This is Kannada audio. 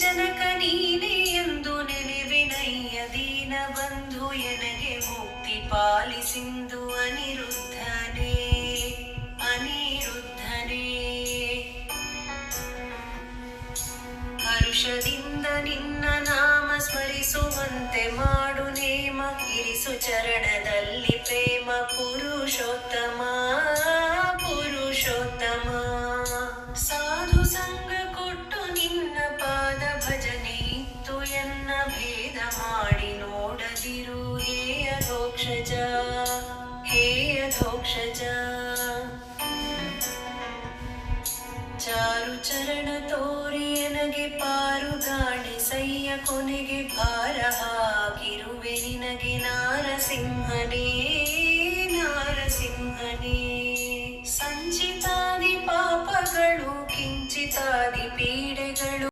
ಜನಕ ನೀನೆ ಎಂದು ನೆನೆವಿನಯ್ಯ ದೀನ ಬಂಧು ಎನಗೆ ಮುಕ್ತಿ ಪಾಲಿಸಿಂದು ಅನಿರುದ್ಧನೇ ಅನಿರುದ್ಧನೇ. ಹರುಷದಿಂದ ನಿನ್ನ ನಾಮ ಸ್ಮರಿಸುವಂತೆ ಮಾಡು ನೇಮ ಇರಿಸು ಚರಣದಲ್ಲಿ ಪ್ರೇಮ, ಪುರುಷೋತ್ತಮ ಪುರುಷೋತ್ತಮ. सोक्षजा ಚಾರು ಚರಣ ತೋರಿಯನಗೆ ಪಾರು ಗಾಣಿಸಯ್ಯ ಕೊನೆಗೆ ಭಾರ ಹಾಕಿರುವೆ ನಿನಗೆ ನಾರಸಿಂಹನೇ ನಾರಸಿಂಹನೇ. ಸಂಚಿತಾದಿ ಪಾಪಗಳು, ಕಿಂಚಿತಾದಿ ಪೀಡೆಗಳು.